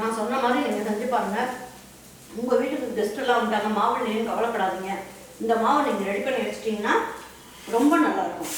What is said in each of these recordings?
நான் சொன்ன மாதிரி நீங்கள் செஞ்சு பாருங்கள் உங்கள் வீட்டுக்கு கெஸ்ட் எல்லாம் வந்துட்டாங்க. மாவு இல்லையும் கவலைப்படாதீங்க. இந்த மாவை நீங்கள் ரெடி பண்ணி வச்சிட்டிங்கன்னா ரொம்ப நல்லாயிருக்கும்.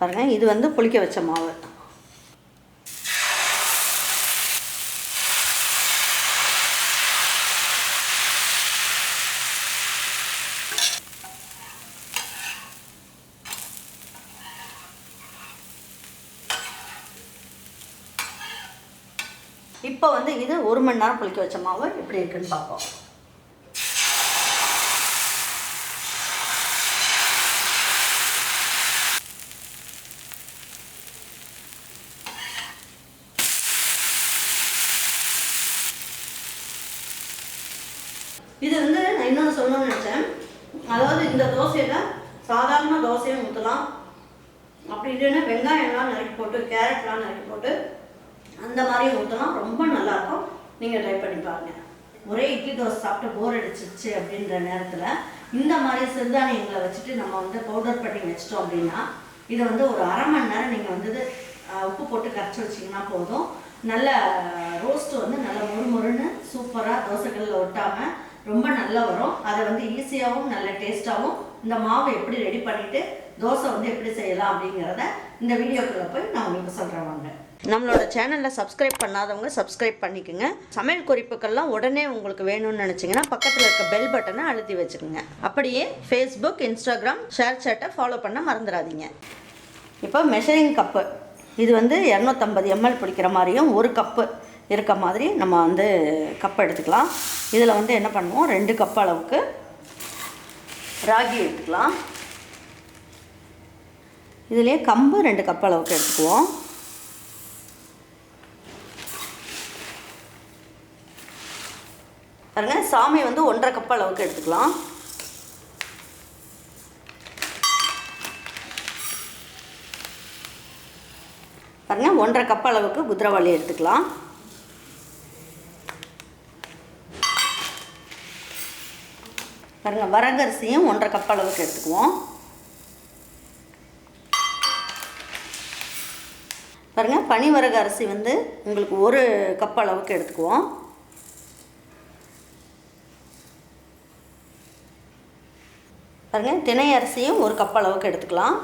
பாருங்க இது வந்து புளிக்க வச்ச மாவு. இப்போ வந்து இது ஒரு மணி நேரம் புளிக்க வச்ச மாவு எப்படி இருக்குன்னு பார்ப்போம். இது வந்து நான் இன்னொன்று சொல்லணும்னு நினச்சேன். அதாவது இந்த தோசையில் சாதாரண தோசையும் ஊற்றலாம் அப்படி இல்லைன்னா வெங்காயம்லாம் நறுக்கி போட்டு கேரட்லாம் நறுக்கி போட்டு அந்த மாதிரி ஊற்றலாம் ரொம்ப நல்லாயிருக்கும். நீங்கள் ட்ரை பண்ணி பாருங்கள் ஒரே இட்லி தோசை சாப்பிட்டு போர் அடிச்சிருச்சு அப்படின்ற நேரத்தில் இந்த மாதிரி சிறுதானியங்களை வச்சுட்டு நம்ம வந்து பவுடர் பண்ணி வச்சிட்டோம் அப்படின்னா இதை வந்து ஒரு அரை மணி நேரம் நீங்கள் வந்து உப்பு போட்டு கரைச்சி வச்சிங்கன்னா போதும். நல்ல ரோஸ்ட் வந்து நல்ல முறுமுறுன்னு சூப்பராக தோசைகளில் ஒட்டாமல் ரொம்ப நல்லா வரும். அதை வந்து ஈஸியாகவும் நல்ல டேஸ்ட்டாகவும் இந்த மாவு எப்படி ரெடி பண்ணிவிட்டு தோசை வந்து எப்படி செய்யலாம் அப்படிங்கிறத இந்த வீடியோக்குள்ளே போய் நான் உங்களுக்கு சொல்கிறேன் வாங்க. நம்மளோட சேனலில் சப்ஸ்கிரைப் பண்ணாதவங்க சப்ஸ்கிரைப் பண்ணிக்கோங்க. சமையல் குறிப்புக்கள்லாம் உடனே உங்களுக்கு வேணும்னு நினச்சிங்கன்னா பக்கத்தில் இருக்க பெல் பட்டனை அழுத்தி வச்சுக்கோங்க. அப்படியே ஃபேஸ்புக் இன்ஸ்டாகிராம் ஷேர் சேட்டை ஃபாலோ பண்ண மறந்துடாதீங்க. இப்போ மெஷரிங் கப்பு இது வந்து இரநூத்தம்பது எம்எல் பிடிக்கிற மாதிரியும் ஒரு கப்பு இருக்க மாதிரி நம்ம வந்து கப் எடுத்துக்கலாம். இதில் வந்து என்ன பண்ணுவோம்? ரெண்டு கப் அளவுக்கு ராகி எடுத்துக்கலாம். இதுலேயே கம்பு ரெண்டு கப் அளவுக்கு எடுத்துக்குவோம். பாருங்கள் சாமி வந்து ஒன்றரை கப் அளவுக்கு எடுத்துக்கலாம். பாருங்கள் ஒன்றரை கப் அளவுக்கு குதிரவாளி எடுத்துக்கலாம். பாருங்கள் வரகரிசியும் ஒன்றரை கப் அளவுக்கு எடுத்துக்குவோம். பாருங்கள் பனிவரகு அரிசி வந்து உங்களுக்கு ஒரு கப் அளவுக்கு எடுத்துக்குவோம். பாருங்கள் தினை அரிசியும் ஒரு கப் அளவுக்கு எடுத்துக்கலாம்.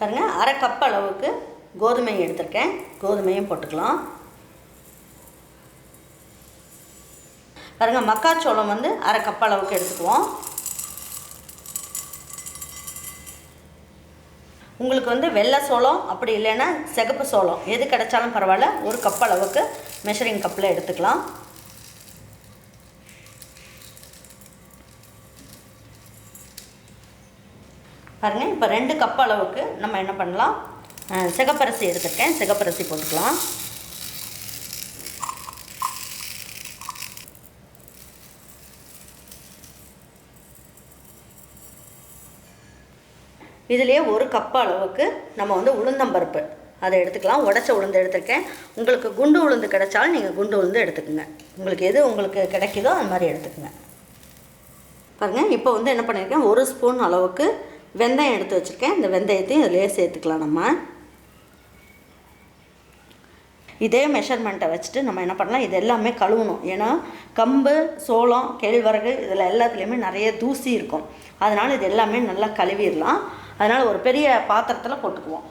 பாருங்கள் அரை கப் அளவுக்கு கோதுமை எடுத்திருக்கேன். கோதுமையும் போட்டுக்கலாம். பாருங்கள் மக்காச்சோளம் வந்து அரை கப் அளவுக்கு எடுத்துக்குவோம். உங்களுக்கு வந்து வெள்ளை சோளம் அப்படி இல்லைன்னா சிகப்பு சோளம். எது கிடைச்சாலும் பரவாயில்ல ஒரு கப் அளவுக்கு மெஷரிங் கப்பில் எடுத்துக்கலாம். பாருங்கள் இப்போ ரெண்டு கப் அளவுக்கு நம்ம என்ன பண்ணலாம்? சிகப்பரசி சிகப்பரிசி எடுத்துருக்கேன். சிகப்பரிசி போட்டுக்கலாம். இதுலேயே ஒரு கப் அளவுக்கு நம்ம வந்து உளுந்தம்பருப்பு அதை எடுத்துக்கலாம். உடச்ச உளுந்து எடுத்திருக்கேன். உங்களுக்கு குண்டு உளுந்து கிடைச்சாலும் நீங்கள் குண்டு உளுந்து எடுத்துக்கோங்க. உங்களுக்கு எது உங்களுக்கு கிடைக்குதோ அது மாதிரி எடுத்துக்கோங்க. பாருங்கள் இப்போ வந்து என்ன பண்ணியிருக்கேன்? ஒரு ஸ்பூன் அளவுக்கு வெந்தயம் எடுத்து வச்சுருக்கேன். இந்த வெந்தயத்தையும் இதிலேயே சேர்த்துக்கலாம் நம்ம. இதே மெஷர்மெண்ட்டை வச்சுட்டு நம்ம என்ன பண்ணலாம்? இது எல்லாமே கழுவணும். ஏன்னா கம்பு சோளம் கேழ்வரகு இதில் எல்லாத்துலேயுமே நிறைய தூசி இருக்கும். அதனால் இது எல்லாமே நல்லா கழுவிடலாம். அதனால் ஒரு பெரிய பாத்திரத்தில் போட்டுக்குவோம்.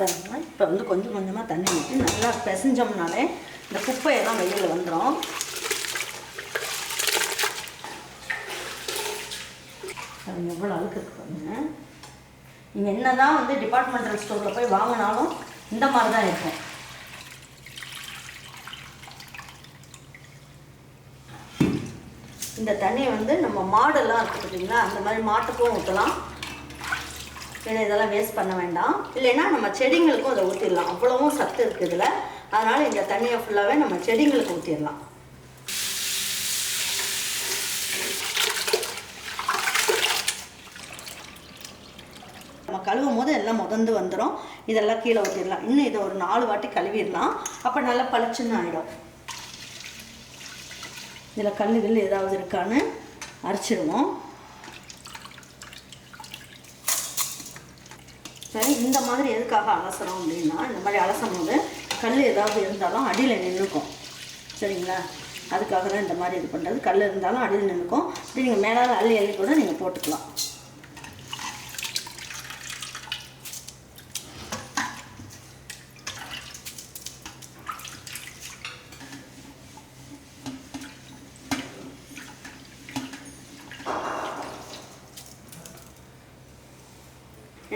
பாருங்கள் இப்போ வந்து கொஞ்சம் கொஞ்சமாக தண்ணி ஊற்றி நல்லா பிசைஞ்சோம்னாலே இந்த குப்பையெல்லாம் வெளியில் வந்துடும் பாருங்க எவ்வளோ அழுக்கு இருக்கு பாருங்க. நீங்கள் என்ன தான் வந்து டிபார்ட்மெண்டல் ஸ்டோரில் போய் வாங்கினாலும் இந்த மாதிரி தான் இருக்கும். இந்த தண்ணியை வந்து நம்ம மாடெல்லாம் இருக்குது பார்த்தீங்களா அந்த மாதிரி மாட்டுக்கும் ஊற்றலாம் ஏன்னா இதெல்லாம் வேஸ்ட் பண்ண வேண்டாம். இல்லைன்னா நம்ம செடிங்களுக்கும் அதை ஊற்றிடலாம் அவ்வளவும் சத்து இருக்குது இதில். அதனால் இந்த தண்ணியை ஃபுல்லாகவே நம்ம செடிங்களுக்கு ஊற்றிடலாம் நம்ம கழுவும் போது எல்லாம் முதந்து வந்துடும் இதெல்லாம் கீழே ஊற்றிடலாம் இன்னும் இதை ஒரு நாலு வாட்டி கழுவிடலாம். அப்போ நல்லா பளிச்சுன்னு ஆகிடும் இதில் கல் கில் ஏதாவது இருக்கான்னு அரைச்சிடுவோம். சரி இந்த மாதிரி எதுக்காக அலசுறோம் அப்படின்னா இந்த மாதிரி அலசும் போது கல் ஏதாவது இருந்தாலும் அடியில் நின்றுக்கும் சரிங்களா? அதுக்காக தான் இந்த மாதிரி இது பண்ணுறது கல் இருந்தாலும் அடியில் நின்றுக்கும் இது நீங்கள் மேலால் அள்ளி அள்ளி கூட நீங்கள் போட்டுக்கலாம்.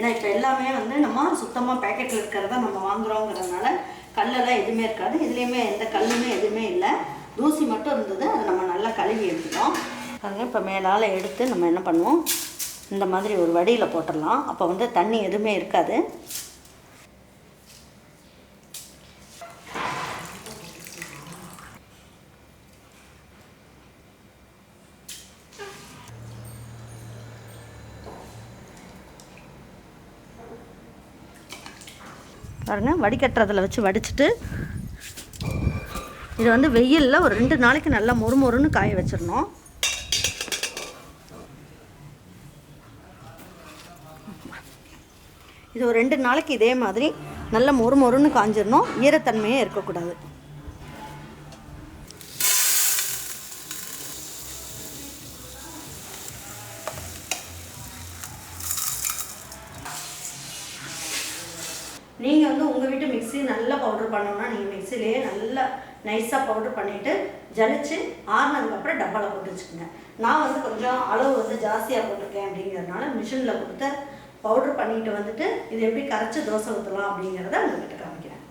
ஏன்னா இப்போ எல்லாமே வந்து நம்ம சுத்தமாக பேக்கெட்டில் இருக்கிறத நம்ம வாங்குறோங்கிறதுனால கல்லெல்லாம் எதுவுமே இருக்காது. இதுலேயுமே எந்த கல்லுமே எதுவுமே இல்லை. தூசி மட்டும் இருந்தது. அதை நம்ம நல்லா கழுவி எடுத்துட்டோம். பாருங்க இப்போ மேலால் எடுத்து நம்ம என்ன பண்ணுவோம்? இந்த மாதிரி ஒரு வடியில் போட்டுடலாம். அப்போ வந்து தண்ணி எதுவுமே இருக்காது. பாருங்க வடிகட்டுறதுல வச்சு வடிச்சிட்டு இது வந்து வெயிலில் ஒரு ரெண்டு நாளைக்கு நல்லா மொறு மொறுன்னு காய வச்சிடணும். இது ஒரு ரெண்டு நாளைக்கு இதே மாதிரி நல்ல மொறு மொறுன்னு காஞ்சிடணும். ஈரத்தன்மையே இருக்கக்கூடாது. உங்கள் வீட்டு மிக்ஸி நல்லா பவுடர் பண்ணணும்னா நீங்கள் மிக்சிலேயே நல்லா நைஸாக பவுடர் பண்ணிவிட்டு ஜலிச்சு ஆறுனதுக்கப்புறம் டப்பாவில் போட்டு வச்சுக்கோங்க. நான் வந்து கொஞ்சம் அளவு வந்து ஜாஸ்தியாக போட்டிருக்கேன் அப்படிங்கிறதுனால மிஷினில் கொடுத்து பவுடர் பண்ணிட்டு வந்துட்டு இது எப்படி கரைச்சி தோசை ஊற்றலாம் அப்படிங்கிறத உங்கள்கிட்ட காமிக்கிறேன்.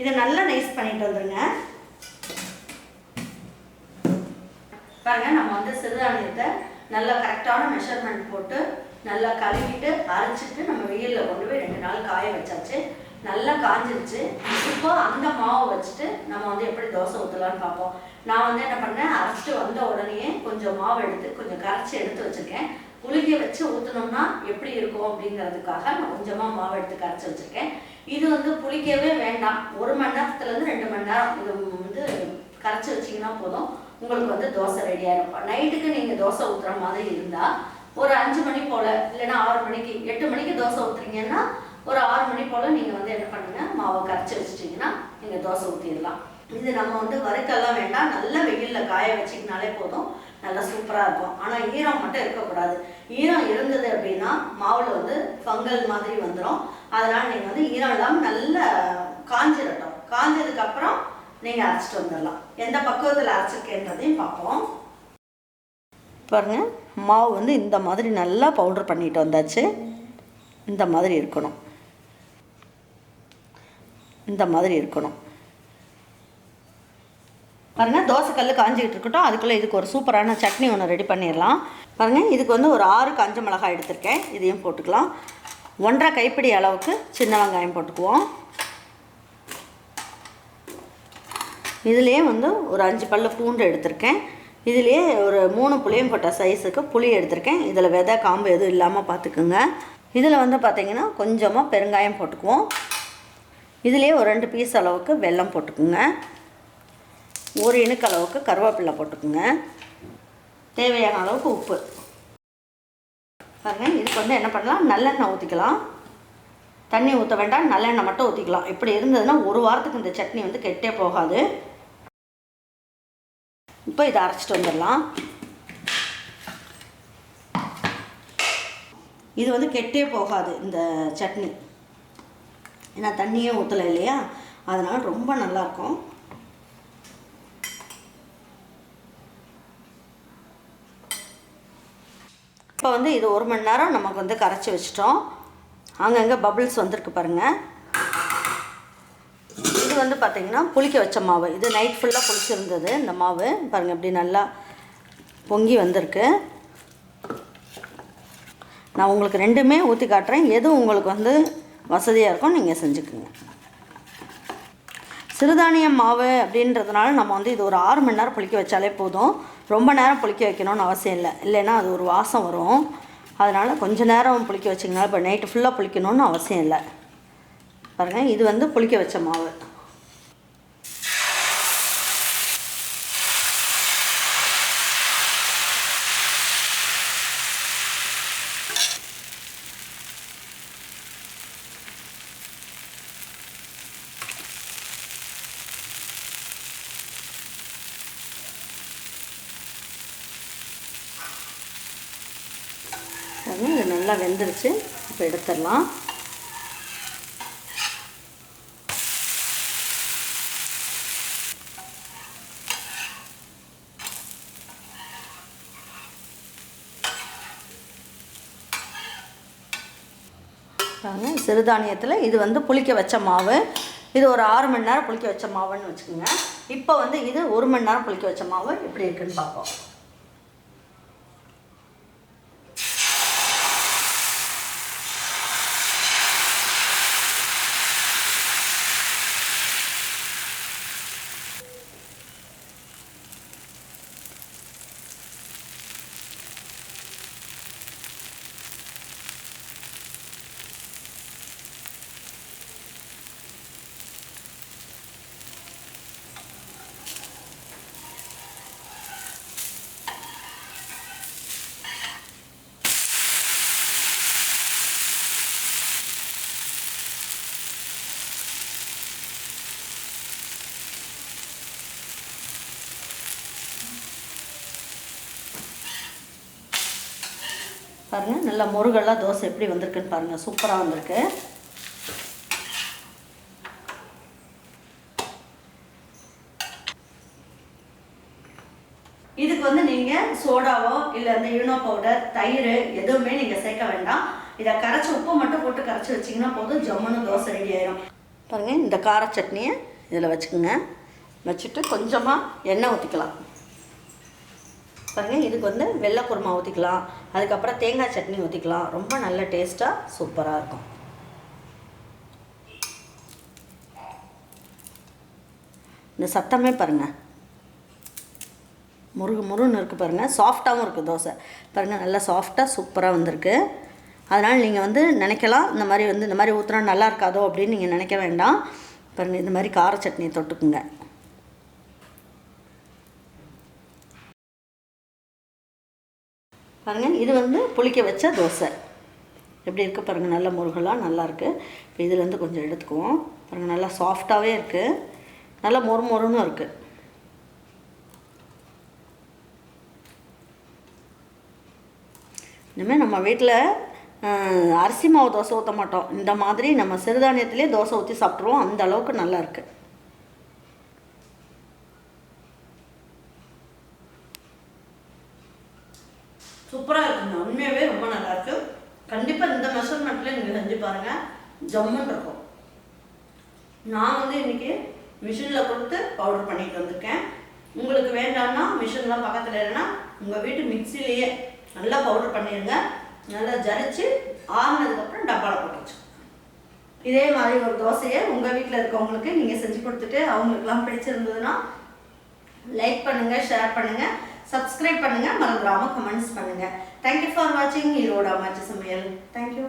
இதை நல்லா நைஸ் பண்ணிட்டு வந்துடுங்க பாருங்க நம்ம வந்து சிறுதானியத்தை நல்லா கரெக்டான மெஷர்மெண்ட் போட்டு நல்லா கழுவிட்டு அரைச்சிட்டு நம்ம வெயிலில் கொண்டு போய் ரெண்டு நாள் காய வச்சாச்சு. நல்லா காஞ்சிருச்சு. இப்போ அந்த மாவை வச்சுட்டு நம்ம வந்து எப்படி தோசை ஊற்றலான்னு பார்ப்போம். நான் வந்து என்ன பண்ணேன்? அரைச்சிட்டு வந்த உடனே கொஞ்சம் மாவு எடுத்து கொஞ்சம் கரைச்சி எடுத்து வச்சுருக்கேன். புளிக்க வச்சு ஊற்றினோம்னா எப்படி இருக்கும் அப்படிங்கிறதுக்காக நான் கொஞ்சமாக மாவு எடுத்து கரைச்சி வச்சுருக்கேன். இது வந்து புளிக்கவே வேண்டாம். ஒரு மணி நேரத்துலேருந்து ரெண்டு மணி நேரம் இது வந்து கரைச்சி வச்சிங்கன்னா போதும். உங்களுக்கு வந்து தோசை ரெடி ஆகிடும் நைட்டுக்கு நீங்கள் தோசை ஊற்றுற மாதிரி இருந்தால் ஒரு அஞ்சு மணி போல் இல்லைன்னா ஆறு மணிக்கு எட்டு மணிக்கு தோசை ஊற்றுறீங்கன்னா ஒரு ஆறு மணி போல் நீங்கள் வந்து என்ன பண்ணுங்க மாவை கரைச்சி வச்சிட்டிங்கன்னா நீங்கள் தோசை ஊற்றிடலாம் இது நம்ம வந்து வறுக்கெல்லாம் வேண்டாம் நல்ல வெயிலில் காய வச்சிங்கனாலே போதும். நல்லா சூப்பராக இருக்கும். ஆனால் ஈரம் மட்டும் இருக்கக்கூடாது. ஈரம் இருந்தது அப்படின்னா மாவில் வந்து ஃபங்கல் மாதிரி வந்துடும் அதனால் நீங்கள் வந்து ஈரம் இல்லாமல் நல்லா காஞ்சிடட்டும் காஞ்சதுக்கப்புறம் நீங்கள் அரைச்சிட்டு வந்துடலாம். எந்த பக்குவத்தில் அரைச்சிருக்கேன்றதையும் பார்ப்போம். பாருங்கள் மாவு வந்து இந்த மாதிரி நல்லா பவுடர் பண்ணிட்டு வந்தாச்சு. இந்த மாதிரி இருக்கணும். இந்த மாதிரி இருக்கணும். பாருங்க தோசைக்கல் காஞ்சிக்கிட்டு இருக்கட்டும். அதுக்குள்ளே இதுக்கு ஒரு சூப்பரான சட்னி ஒன்று ரெடி பண்ணிடலாம். பாருங்க இதுக்கு வந்து ஒரு ஆறு காஞ்ச மிளகாய் எடுத்திருக்கேன். இதையும் போட்டுக்கலாம். ஒன்றரை கைப்பிடி அளவுக்கு சின்ன வெங்காயம் போட்டுக்குவோம். இதுலேயே வந்து ஒரு அஞ்சு பல்லு பூண்டு எடுத்திருக்கேன். இதுலேயே ஒரு மூணு புளியம் போட்ட சைஸுக்கு புளி எடுத்திருக்கேன். இதில் விதை காம்பு எதுவும் இல்லாமல் பார்த்துக்குங்க இதில் வந்து பார்த்திங்கன்னா கொஞ்சமாக பெருங்காயம் போட்டுக்குவோம். இதுலேயே ஒரு ரெண்டு பீஸ் அளவுக்கு வெல்லம் போட்டுக்குங்க. ஒரு இணுக்கு அளவுக்கு கருவேப்பிலை போட்டுக்குங்க. தேவையான அளவுக்கு உப்பு. பாருங்க இதுக்கு வந்து என்ன பண்ணலாம்? நல்லெண்ணெய் ஊற்றிக்கலாம் தண்ணி ஊற்ற வேண்டாம் நல்லெண்ணெய் மட்டும் ஊற்றிக்கலாம் இப்படி இருந்ததுன்னா ஒரு வாரத்துக்கு இந்த சட்னி வந்து கெட்டே போகாது. இப்போ இதை அரைச்சிட்டு வந்துடலாம். இது வந்து கெட்டே போகாது இந்த சட்னி. ஏன்னா தண்ணியே ஊற்றலை இல்லையா? அதனால் ரொம்ப நல்லாயிருக்கும். இப்போ வந்து இது ஒரு மணி நேரம் நமக்கு வந்து கரைச்சி வச்சிட்டோம். அங்கங்கே பபிள்ஸ் வந்திருக்கு பாருங்கள் இது வந்து பார்த்திங்கன்னா புளிக்க வச்ச மாவு. இது நைட் ஃபுல்லாக புளிச்சிருந்தது. இந்த மாவு பாருங்கள் இப்படி நல்லா பொங்கி வந்திருக்கு. நான் உங்களுக்கு ரெண்டுமே ஊற்றி காட்டுறேன். எது உங்களுக்கு வந்து வசதியாக இருக்கும் நீங்கள் செஞ்சுக்குங்க. சிறுதானியம் மாவு அப்படின்றதுனால நம்ம வந்து இது ஒரு ஆறு மணி நேரம் புளிக்க வச்சாலே போதும். ரொம்ப நேரம் புளிக்க வைக்கணும்னு அவசியம் இல்லை. இல்லைன்னா அது ஒரு வாசம் வரும். அதனால் கொஞ்சம் நேரம் புளிக்க வச்சிங்கன்னா இப்போ நைட்டு ஃபுல்லாக புளிக்கணும்னு அவசியம் இல்லை. பாருங்கள் இது வந்து புளிக்க வச்ச மாவு பாருங்க, இது நல்லா வெந்துருச்சு. இப்போ எடுத்துடலாம். சிறுதானியத்தில் இது வந்து புளிக்க வச்ச மாவு. இது ஒரு ஆறு மணி நேரம் புளிக்க வச்ச மாவுன்னு வச்சுக்கோங்க. இப்போ வந்து இது ஒரு மணி நேரம் புளிக்க வச்ச மாவு எப்படி இருக்குன்னு பார்ப்போம். பாருங்கள் நல்லா முருகெல்லாம் தோசை எப்படி வந்திருக்குன்னு பாருங்கள் சூப்பராக வந்திருக்கு. இதுக்கு வந்து நீங்கள் சோடாவோ இல்லை இந்த யூனோ பவுடர் தயிர் எதுவுமே நீங்கள் சேர்க்க வேண்டாம். இதை கரைச்சி உப்பு மட்டும் போட்டு கரைச்சி வச்சிங்கன்னா போதும். ஜம்முன்னு தோசை ரெடி ஆயிடும் பாருங்கள் இந்த கார சட்னியை இதில் வச்சுக்கோங்க. வச்சுட்டு கொஞ்சமாக எண்ணெய் ஊற்றிக்கலாம் பாருங்கள் இதுக்கு வந்து வெள்ளை குருமா ஊற்றிக்கலாம் அதுக்கப்புறம் தேங்காய் சட்னி ஊற்றிக்கலாம் ரொம்ப நல்ல டேஸ்ட்டாக சூப்பராக இருக்கும். இந்த சத்தமே பாருங்கள் முருகு முருன்னு இருக்குது பாருங்கள் சாஃப்டாகவும் இருக்குது தோசை. பாருங்கள் நல்லா சாஃப்டாக சூப்பராக வந்திருக்கு. அதனால் நீங்கள் வந்து நினைக்கலாம் இந்த மாதிரி வந்து இந்த மாதிரி ஊற்றினா நல்லா இருக்காதோ அப்படின்னு நீங்கள் நினைக்க வேண்டாம். பாருங்கள் இந்த மாதிரி கார சட்னியை தொட்டுக்குங்க. பாருங்கள் இது வந்து புளிக்க வச்ச தோசை. எப்படி இருக்குது பாருங்கள் நல்ல முருகலாக நல்லாயிருக்கு இப்போ இதுலேருந்து கொஞ்சம் எடுத்துக்குவோம். பாருங்கள் நல்லா சாஃப்டாகவே இருக்குது நல்லா மொறு மொறுன்னு இருக்குது இனிமேல் நம்ம வீட்டில் அரிசி மாவு தோசை ஊற்ற மாட்டோம். இந்த மாதிரி நம்ம சிறுதானியத்திலே தோசை ஊற்றி சாப்பிட்ருவோம் அந்த அளவுக்கு நல்லா இருக்குது சூப்பராக இருக்குங்க உண்மையாகவே ரொம்ப நல்லா இருக்கு கண்டிப்பாக இந்த மெஷர்மெண்ட்டில் நீங்கள் செஞ்சு பாருங்கள் ஜம்முன்னு இருக்கும் நான் வந்து இன்றைக்கி மிஷினில் கொடுத்து பவுடர் பண்ணிட்டு வந்திருக்கேன். உங்களுக்கு வேண்டாம்னா மிஷின்லாம் பக்கத்தில் இல்லைன்னா உங்கள் வீட்டு மிக்சிலேயே நல்லா பவுடர் பண்ணிடுங்க நல்லா ஜரிச்சு ஆறுனதுக்கப்புறம் டப்பாவில் போட்டு வச்சுக்கோங்க. இதே மாதிரி ஒரு தோசையை உங்கள் வீட்டில் இருக்கவங்களுக்கு நீங்கள் செஞ்சு கொடுத்துட்டு அவங்களுக்குலாம் பிடிச்சிருந்ததுன்னா லைக் பண்ணுங்கள் ஷேர் பண்ணுங்கள் சப்ஸ்கிரைப் பண்ணுங்கள் மறந்துடாமல் கமெண்ட்ஸ் பண்ணுங்கள் தேங்க்யூ ஃபார் வாட்சிங் ஈரோட மாற்றி சமையல். தேங்க்யூ